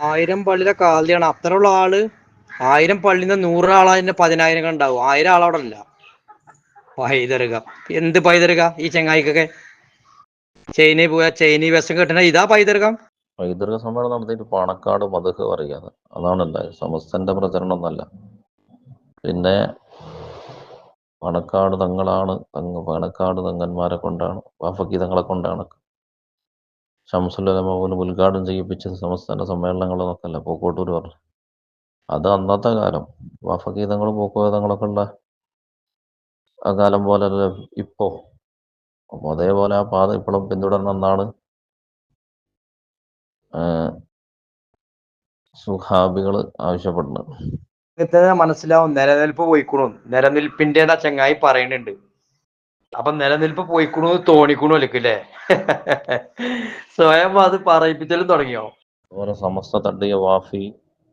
ആയിരം പള്ളിയിലെ കാലിയാണ്. അത്രയുള്ള ആൾ ആയിരം പള്ളിന്ന് നൂറ് ആളതിന്റെ പതിനായിരം ഉണ്ടാവും. ആയിരം ആളവിടെ ഇല്ല പൈതറുക എന്ത് പൈതറുക ഈ ചെങ്ങായിക്കൊക്കെ ചൈനയിൽ പോയാ ചൈനീ വേഷം കെട്ടണ ഇതാ പൈതൃകം. പൈതൃക സമ്മേളനം നടത്തിയിട്ട് പാണക്കാട് മധുഹ് പറയുകയാണ്. അതാണ് ഉണ്ടായത് സമസ്തന്റെ പ്രചരണം എന്നല്ല. പിന്നെ പണക്കാട് തങ്ങളാണ് തങ്ങ പണക്കാട് തങ്ങന്മാരെ കൊണ്ടാണ് വാഫക്കി തങ്ങളെ കൊണ്ടാണ് ഷംസുലമ പോലും ഉദ്ഘാടനം ചെയ്യിപ്പിച്ചത് സംസ്ഥാന സമ്മേളനങ്ങളെന്നൊക്കെ അല്ല പൂക്കോട്ടൂർ പറഞ്ഞു. അത് അന്നത്തെ കാലം. വാഫഗീതങ്ങളും പോക്കുവേദങ്ങളൊക്കെ ഉള്ള ആ കാലം പോലെ അല്ല ഇപ്പോ. അപ്പൊ അതേപോലെ ആ പാത ഇപ്പോഴും പിന്തുടരണം എന്നാണ് സുഹാബികൾ ആവശ്യപ്പെടുന്നത്. മനസ്സിലാവും നിലനിൽപ്പ് പോയിക്കണു. നിലനിൽപ്പിന്റെ ചങ്ങായി പറയുന്നുണ്ട്. അപ്പൊ നിലനിൽപ്പ് പോയിക്കണു തോണിക്കണു അല്ലേ സ്വയം അത് പറയിപ്പിച്ചാലും തുടങ്ങിയോ? ഓരോ സമസ്ത തട്ടിയ വാഫി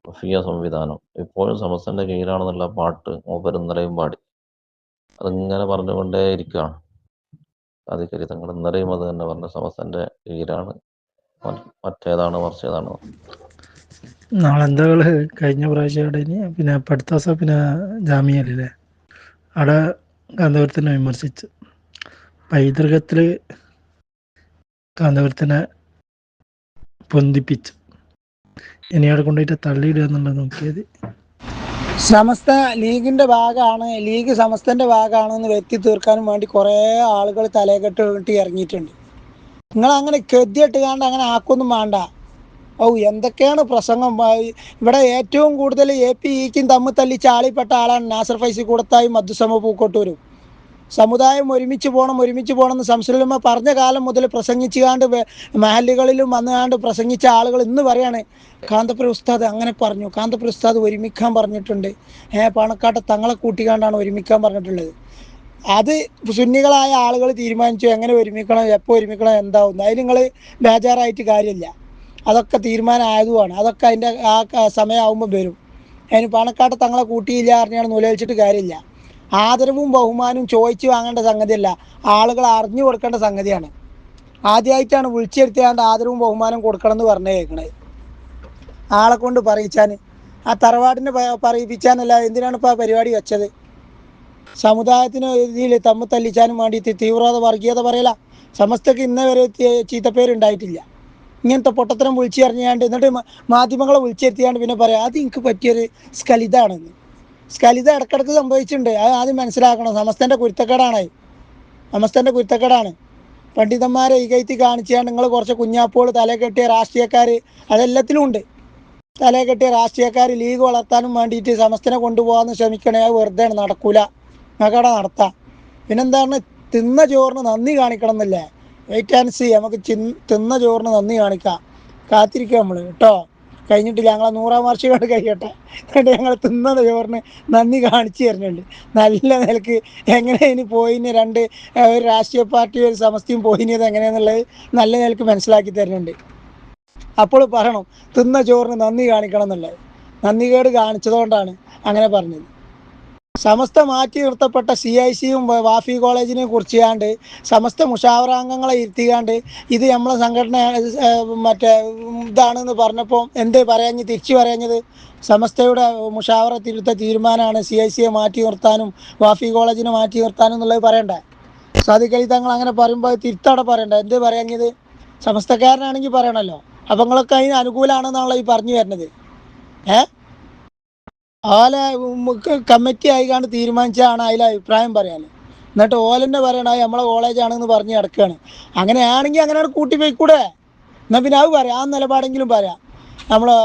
വഫിയ സംവിധാനം. ഇപ്പോഴും സമസ്തന്റെ കീഴിലാണെന്നുള്ള പാട്ട് മൂപ്പർ ഇന്നലെയും പാടി. അതിങ്ങനെ പറഞ്ഞുകൊണ്ടേ ഇരിക്കുകയാണ് സാധിക്കരി തങ്ങൾ ഇന്നലെയും അത് തന്നെ പറഞ്ഞു സമസ്തന്റെ കീഴിലാണ്. മറ്റേതാണ് മറിച്ചേതാണ്? നാളെന്താകൾ കഴിഞ്ഞ പ്രാവശ്യം അവിടെ ഇനി പിന്നെ പഠിത്ത ദിവസം പിന്നെ ജാമ്യല്ലേ? അവിടെ കാന്തപുരത്തിനെ വിമർശിച്ചു. പൈതൃകത്തിൽ കാന്തപുരത്തിനെ പൊന്തിപ്പിച്ചു. ഇനി അവിടെ കൊണ്ടുപോയിട്ട് തള്ളിയിടുക എന്നുള്ളത് നോക്കിയത്. സമസ്ത ലീഗിന്റെ ഭാഗമാണ്. ലീഗ് സമസ്തന്റെ ഭാഗമാണെന്ന് വ്യക്തി തീർക്കാനും വേണ്ടി കുറേ ആളുകൾ തലകെട്ട് കെട്ടി ഇറങ്ങിയിട്ടുണ്ട്. നിങ്ങൾ അങ്ങനെ കെതിയിട്ട് കാണ്ട് അങ്ങനെ ആക്കൊന്നും വേണ്ട. ഓ എന്തൊക്കെയാണ് പ്രസംഗം? ഇവിടെ ഏറ്റവും കൂടുതൽ എ പി ഇക്കും തമ്മിൽ തല്ലി ചാളിപ്പെട്ട ആളാണ് നാസർ ഫൈസി കൂടത്തായും മധുസമ പൂക്കോട്ടൂരും. സമുദായം ഒരുമിച്ച് പോകണം ഒരുമിച്ച് പോകണം എന്ന് സംസ്കൃതമ പറഞ്ഞ കാലം മുതൽ പ്രസംഗിച്ചുകാണ്ട് മഹലുകളിലും വന്നുകാണ്ട് പ്രസംഗിച്ച ആളുകൾ ഇന്ന് പറയാണ് കാന്തപുര ഉസ്താദ് അങ്ങനെ പറഞ്ഞു കാന്തപുര ഉസ്താദ് ഒരുമിക്കാൻ പറഞ്ഞിട്ടുണ്ട്. ഏ പണക്കാട്ടെ തങ്ങളെ കൂട്ടിക്കാണ്ടാണ് ഒരുമിക്കാൻ പറഞ്ഞിട്ടുള്ളത്. അത് സുന്നികളായ ആളുകൾ തീരുമാനിച്ചു എങ്ങനെ ഒരുമിക്കണം എപ്പോൾ ഒരുമിക്കണം എന്താവും. അതിൽ നിങ്ങൾ ബേജാറായിട്ട് കാര്യമില്ല. അതൊക്കെ തീരുമാനമായതുമാണ്. അതൊക്കെ അതിന്റെ ആ സമയമാകുമ്പോൾ വരും. അതിന് പണക്കാട്ട് തങ്ങളെ കൂട്ടിയില്ല അറിഞ്ഞാണ് നൂലേൽച്ചിട്ട് കാര്യമില്ല. ആദരവും ബഹുമാനവും ചോദിച്ചു വാങ്ങേണ്ട സംഗതിയല്ല. ആളുകൾ അറിഞ്ഞു കൊടുക്കേണ്ട സംഗതിയാണ്. ആദ്യമായിട്ടാണ് വിളിച്ചെടുത്തിയാണ്ട് ആദരവും ബഹുമാനവും കൊടുക്കണം എന്ന് പറഞ്ഞു കേൾക്കണത് ആളെ കൊണ്ട് പറയിച്ചാൻ ആ തറവാടിനെ പറയിപ്പിച്ചാനല്ല എന്തിനാണ് ഇപ്പോൾ ആ പരിപാടി വെച്ചത്? സമുദായത്തിന് ഇതിൽ തമ്മിൽ തല്ലിച്ചാനും വേണ്ടിയിട്ട് തീവ്രവാദ വർഗീയത പറയല. സമസ്തക്ക് ഇന്ന വരെ ചീത്തപ്പേരുണ്ടായിട്ടില്ല. ഇങ്ങനത്തെ പൊട്ടത്തരം വിളിച്ചു അറിഞ്ഞാണ്ട് എന്നിട്ട് മാധ്യമങ്ങളെ വിളിച്ചെത്തിയാണ്ട് പിന്നെ പറയാം അത് എനിക്ക് പറ്റിയൊരു സ്കലിതാണെന്ന്. സ്കലിത ഇടക്കിടക്ക് സംഭവിച്ചിട്ടുണ്ട്. അത് ആദ്യം മനസ്സിലാക്കണം. സമസ്തന്റെ കുരുത്തക്കേടാണ് സമസ്തന്റെ കുരുത്തക്കേടാണ്. പണ്ഡിതന്മാരെ ഈ കൈത്തി കാണിച്ചാൽ നിങ്ങൾ കുറച്ച് കുഞ്ഞാപ്പോൾ തലേ കെട്ടിയ രാഷ്ട്രീയക്കാർ അതെല്ലാത്തിലും ഉണ്ട്. തലേ കെട്ടിയ രാഷ്ട്രീയക്കാർ ലീഗ് വളർത്താനും വേണ്ടിയിട്ട് സമസ്തനെ കൊണ്ടുപോകാമെന്ന് ശ്രമിക്കണേ. അത് വെറുതെ നടക്കൂല. നമുക്കവിടെ നടത്താം. പിന്നെന്താണ്? തിന്ന ചോറിന് നന്ദി കാണിക്കണം എന്നല്ലേ? വെയിറ്റ് ആൻഡ് സി നമുക്ക് തിന്ന ചോറിന് നന്ദി കാണിക്കാം. കാത്തിരിക്കുക നമ്മൾ കേട്ടോ? കഴിഞ്ഞിട്ടില്ല. ഞങ്ങളെ നൂറാം വാർഷികമായിട്ട് കഴിയട്ടെ. എന്നിട്ട് ഞങ്ങൾ തിന്ന ചോറിന് നന്ദി കാണിച്ചു തരുന്നുണ്ട്. നല്ല നിലയ്ക്ക് എങ്ങനെ ഇനി പോയിന് രണ്ട് ഒരു രാഷ്ട്രീയ പാർട്ടി ഒരു സമസ്തിയും പോയിനിയത് എങ്ങനെയാന്നുള്ളത് നല്ല നിലയ്ക്ക് മനസ്സിലാക്കി തരുന്നുണ്ട്. അപ്പോൾ പറയണം തിന്ന ചോറിന് നന്ദി കാണിക്കണം എന്നുള്ളത്. നന്ദി കേട് കാണിച്ചതുകൊണ്ടാണ് അങ്ങനെ പറഞ്ഞത്. സമസ്ത മാറ്റി നിർത്തപ്പെട്ട സി ഐ സിയും വാഫി കോളേജിനെ കുറിച്ചാണ്ട് സമസ്ത മുഷാവറാംഗങ്ങളെ ഇരുത്തിയാണ്ട് ഇത് നമ്മളെ സംഘടന ഏഹ്, മറ്റേ ഇതാണെന്ന് പറഞ്ഞപ്പോൾ എന്തേ പറയാഞ്ഞ് തിരിച്ചു പറയാഞ്ഞത്? സമസ്തയുടെ മുഷാവറ തിരുത്ത തീരുമാനമാണ് സി ഐ സിയെ മാറ്റി നിർത്താനും വാഫി കോളേജിനെ മാറ്റി നിർത്താനും എന്നുള്ളത് പറയണ്ടേ? അലി തങ്ങൾ അങ്ങനെ പറയുമ്പോൾ തിരുത്തവിടെ പറയണ്ടേ? എന്തേ പറയാഞ്ഞത്? സമസ്തക്കാരനാണെങ്കിൽ പറയണല്ലോ. അപ്പം നിങ്ങളൊക്കെ അതിന് അനുകൂലമാണെന്നാണല്ലോ ഈ പറഞ്ഞു വരുന്നത്. ഏ? ഓല കമ്മിറ്റി ആയിക്കാണ്ട് തീരുമാനിച്ചാണ് അതിൽ അഭിപ്രായം പറയാൻ എന്നിട്ട് ഓലെന്നെ പറയണ നമ്മളെ കോളേജാണെന്ന് പറഞ്ഞ് കിടക്കുകയാണ് അങ്ങനെയാണെങ്കിൽ അങ്ങനെയാണ് കൂട്ടി പോയിക്കൂടെ? എന്നാൽ പിന്നെ അത് പറയാം ആ നിലപാടെങ്കിലും പറയാം. നമ്മളെ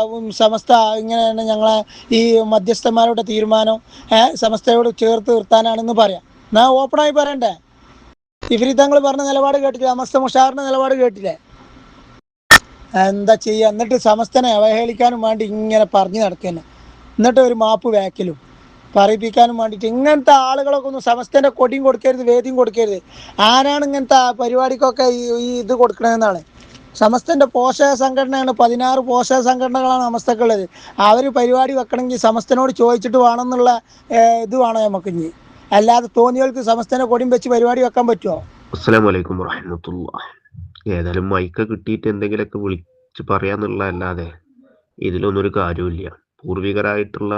സമസ്ത ഇങ്ങനെ തന്നെ ഞങ്ങളെ ഈ മധ്യസ്ഥന്മാരുടെ തീരുമാനം സമസ്തയോട് ചേർത്ത് നിർത്താനാണെന്ന് പറയാം. എന്നാൽ ഓപ്പണായി പറയണ്ടേ? ഇവരി തങ്ങൾ പറഞ്ഞ നിലപാട് കേട്ടില്ലേ സമസ്ത മുഷാറിന്റെ നിലപാട് കേട്ടില്ലേ? എന്താ ചെയ്യുക എന്നിട്ട് സമസ്തനെ അവഹേളിക്കാനും വേണ്ടി ഇങ്ങനെ പറഞ്ഞു നടക്കുന്നു എന്നിട്ട് ഒരു മാപ്പ് വേക്കലും പറയിപ്പിക്കാനും വേണ്ടിയിട്ട് ഇങ്ങനത്തെ ആളുകളൊക്കെ ഒന്ന് സമസ്തന്റെ കൊടിയും കൊടുക്കരുത് വേദിയും കൊടുക്കരുത്. ആരാണ് ഇങ്ങനത്തെ പരിപാടിക്കൊക്കെ ഈ ഇത് കൊടുക്കണമെന്നാണ് സമസ്തന്റെ പോഷക സംഘടനയാണ് പതിനാറ് പോഷക സംഘടനകളാണ് സമസ്തക്കുള്ളത്. അവർ പരിപാടി വെക്കണമെങ്കിൽ സമസ്തനോട് ചോദിച്ചിട്ട് വേണമെന്നുള്ള ഇത് വേണം നമുക്ക് ഇനി അല്ലാതെ തോന്നിയവർക്ക് സമസ്തനെ കൊടിയും വെച്ച് പരിപാടി വെക്കാൻ പറ്റുമോ? അസ്സലാമു അലൈക്കും വറഹ്മത്തുള്ളാ ഏതായാലും മൈക്ക് കിട്ടിയിട്ട് എന്തെങ്കിലുമൊക്കെ വിളിച്ച് പറയാന്നുള്ളതല്ലാതെ ഇതിലൊന്നും ഒരു കാര്യമില്ല പൂർവികരായിട്ടുള്ള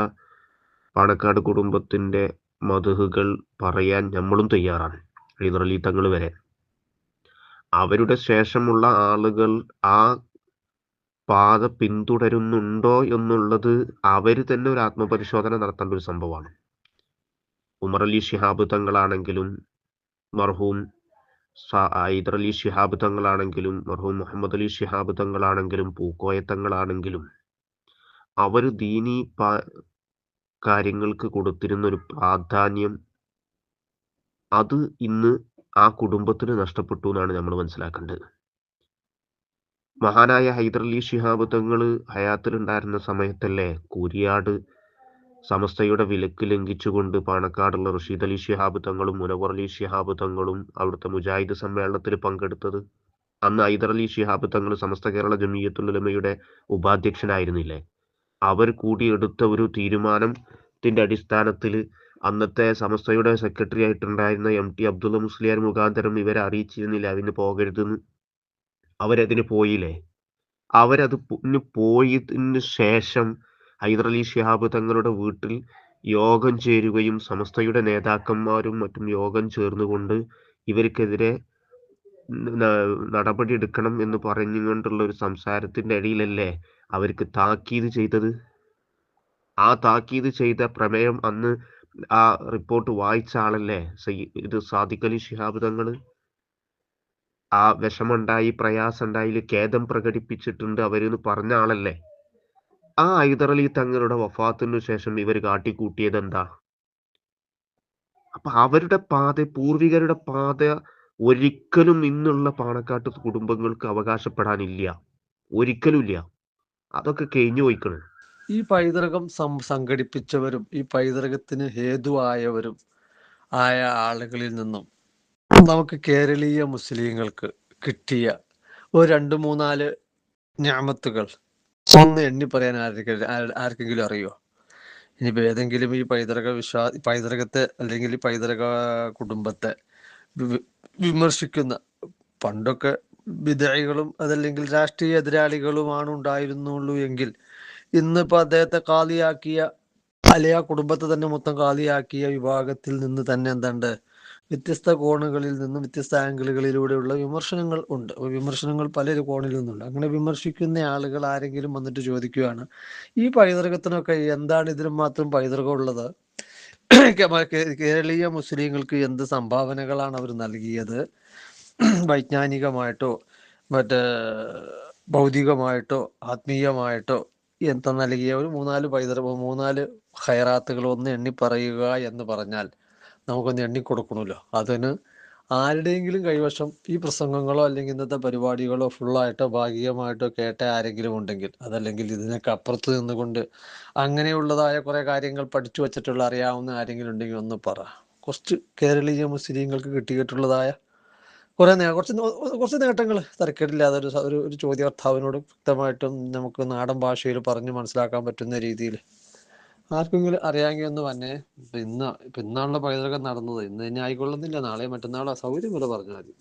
പാണക്കാട് കുടുംബത്തിന്റെ മധുഹുകൾ പറയാൻ നമ്മളും തയ്യാറാണ്. ഹൈദരലി തങ്ങൾ വരെ. അവരുടെ ശേഷമുള്ള ആളുകൾ ആ പാത പിന്തുടരുന്നുണ്ടോ എന്നുള്ളത് അവർ തന്നെ ഒരു ആത്മപരിശോധന നടത്തേണ്ട ഒരു സംഭവമാണ്. ഉമർ അലി ശിഹാബ് തങ്ങളാണെങ്കിലും മർഹൂം ഹൈദർ അലി ഷിഹാബ് തങ്ങളാണെങ്കിലും മർഹൂം മുഹമ്മദ് അലി ഷിഹാബ് തങ്ങളാണെങ്കിലും പൂക്കോയ തങ്ങളാണെങ്കിലും അവർ ദീനി കാര്യങ്ങൾക്ക് കൊടുത്തിരുന്ന ഒരു പ്രാധാന്യം അത് ഇന്ന് ആ കുടുംബത്തിന് നഷ്ടപ്പെട്ടു എന്നാണ് നമ്മൾ മനസ്സിലാക്കേണ്ടത്. മഹാനായ ഹൈദർ അലി ശിഹാബ് തങ്ങൾ ഹയാത്തിലുണ്ടായിരുന്ന സമയത്തല്ലേ കൂരിയാട് സമസ്തയുടെ വിലക്ക് ലംഘിച്ചുകൊണ്ട് പാണക്കാടുള്ള റഷീദ് അലി ഷിഹാബ് തങ്ങളും മുനവർ അലി ഷിഹാബ് തങ്ങളും അവിടുത്തെ മുജാഹിദ് സമ്മേളനത്തിൽ പങ്കെടുത്തത് അന്ന് ഹൈദർ അലി ഷിഹാബ് തങ്ങൾ സമസ്ത കേരള ജമീയത്തുലമയുടെ ഉപാധ്യക്ഷനായിരുന്നില്ലേ? അവർ കൂടിയെടുത്ത ഒരു തീരുമാനത്തിന്റെ അടിസ്ഥാനത്തിൽ അന്നത്തെ സമസ്തയുടെ സെക്രട്ടറി ആയിട്ടുണ്ടായിരുന്ന എം ടി അബ്ദുള്ള മുസ്ലിയാർ മുഖാന്തരം ഇവരെ അറിയിച്ചിരുന്നില്ല. അതിന് പോകരുതെന്ന്. അവരതിന് പോയില്ലേ? അവരത് പോയതിന് ശേഷം ഹൈദരലി ഷിഹാബ് തങ്ങളുടെ വീട്ടിൽ യോഗം ചേരുകയും സമസ്തയുടെ നേതാക്കന്മാരും മറ്റും യോഗം ചേർന്നുകൊണ്ട് ഇവർക്കെതിരെ നടപടി എടുക്കണം എന്ന് പറഞ്ഞു കൊണ്ടുള്ള ഒരു സംസാരത്തിന്റെ ഇടയിലല്ലേ അവർക്ക് താക്കീത് ചെയ്തത്? ആ താക്കീത് ചെയ്ത പ്രമേയം അന്ന് ആ റിപ്പോർട്ട് വായിച്ച ആളല്ലേ ഇത് സാദിഖ് അലി ശിഹാബ് തങ്ങൾ? ആ വിഷമുണ്ടായി പ്രയാസമുണ്ടായി ഖേദം പ്രകടിപ്പിച്ചിട്ടുണ്ട് അവരെന്ന് പറഞ്ഞ ആളല്ലേ? ആ ഹൈദർ അലി തങ്ങളുടെ വഫാത്തിനു ശേഷം ഇവർ കാട്ടിക്കൂട്ടിയത് എന്താ? അപ്പൊ അവരുടെ പാത പൂർവികരുടെ പാത ഒരിക്കലും ഇന്നുള്ള പാണക്കാട്ട് കുടുംബങ്ങൾക്ക് അവകാശപ്പെടാനില്ല. ഒരിക്കലും ഇല്ല അതൊക്കെ കഴിഞ്ഞു പോയിക്കണം. ഈ പൈതൃകം സംഘടിപ്പിച്ചവരും ഈ പൈതൃകത്തിന് ഹേതുവായവരും ആയ ആളുകളിൽ നിന്നും നമുക്ക് കേരളീയ മുസ്ലിങ്ങൾക്ക് കിട്ടിയ ഒരു രണ്ട് മൂന്നാൽ ഞാമത്തുകൾ. ഒന്ന് എണ്ണി പറയാൻ ആർക്കെങ്കിലും ആർക്കെങ്കിലും അറിയോ? ഇനിയിപ്പോ ഏതെങ്കിലും ഈ പൈതൃക വിശ്വാ പൈതൃകത്തെ അല്ലെങ്കിൽ പൈതൃക കുടുംബത്തെ വിമർശിക്കുന്ന. പണ്ടൊക്കെ വിധേയികളും അതല്ലെങ്കിൽ രാഷ്ട്രീയ എതിരാളികളുമാണ് ഉണ്ടായിരുന്നുള്ളൂ എങ്കിൽ ഇന്നിപ്പോ അദ്ദേഹത്തെ കാലിയാക്കിയ അല്ലെ ആ കുടുംബത്തെ തന്നെ മൊത്തം കാലിയാക്കിയ വിഭാഗത്തിൽ നിന്ന് തന്നെ എന്തുണ്ട്? വ്യത്യസ്ത കോണുകളിൽ നിന്നും വ്യത്യസ്ത ആംഗിളുകളിലൂടെയുള്ള വിമർശനങ്ങൾ ഉണ്ട്. വിമർശനങ്ങൾ പല കോണിൽ നിന്നുണ്ട്. അങ്ങനെ വിമർശിക്കുന്ന ആളുകൾ ആരെങ്കിലും വന്നിട്ട് ചോദിക്കുകയാണ് ഈ പൈതൃകത്തിനൊക്കെ എന്താണ് ഇതിന് മാത്രം പൈതൃകം ഉള്ളത്? കേരളീയ മുസ്ലിങ്ങൾക്ക് എന്ത് സംഭാവനകളാണ് അവർ നൽകിയത്? വൈജ്ഞാനികമായിട്ടോ മറ്റേ ഭൗതികമായിട്ടോ ആത്മീയമായിട്ടോ എന്താ നൽകിയ? ഒരു മൂന്നാൽ പൈതൃ മൂന്നാൽ ഹൈറാത്തുകൾ ഒന്ന് എണ്ണി പറയുക എന്ന് പറഞ്ഞാൽ നമുക്കൊന്ന് എണ്ണി കൊടുക്കണമല്ലോ അതിന് ആരുടെയെങ്കിലും കൈവശം ഈ പ്രസംഗങ്ങളോ അല്ലെങ്കിൽ ഇന്നത്തെ പരിപാടികളോ ഫുള്ളായിട്ടോ ഭാഗികമായിട്ടോ കേട്ട ആരെങ്കിലും ഉണ്ടെങ്കിൽ അതല്ലെങ്കിൽ ഇതിനൊക്കെ അപ്പുറത്ത് നിന്നുകൊണ്ട് അങ്ങനെയുള്ളതായ കുറെ കാര്യങ്ങൾ പഠിച്ചു വച്ചിട്ടുള്ള അറിയാവുന്ന ആരെങ്കിലും ഉണ്ടെങ്കിൽ ഒന്ന് പറ. കുറച്ച് കേരളീയ മുസ്ലിങ്ങൾക്ക് കിട്ടിയിട്ടുള്ളതായ കുറെ കുറച്ച് കുറച്ച് നേട്ടങ്ങൾ തരക്കേടില്ലാതെ ഒരു ഒരു ചോദ്യകർത്താവിനോട് വ്യക്തമായിട്ടും നമുക്ക് നാടൻ ഭാഷയിൽ പറഞ്ഞു മനസ്സിലാക്കാൻ പറ്റുന്ന രീതിയിൽ ആർക്കെങ്കിലും അറിയാമെങ്കിൽ ഒന്ന് ഇപ്പൊ ഇന്ന് ഇന്നാണല്ലോ പൈതൃകം നടന്നത്. ഇന്ന് ഇനി ആയിക്കൊള്ളുന്നില്ല. നാളെ മറ്റന്നാളോ സൗകര്യം പോലെ പറഞ്ഞാൽ മതി.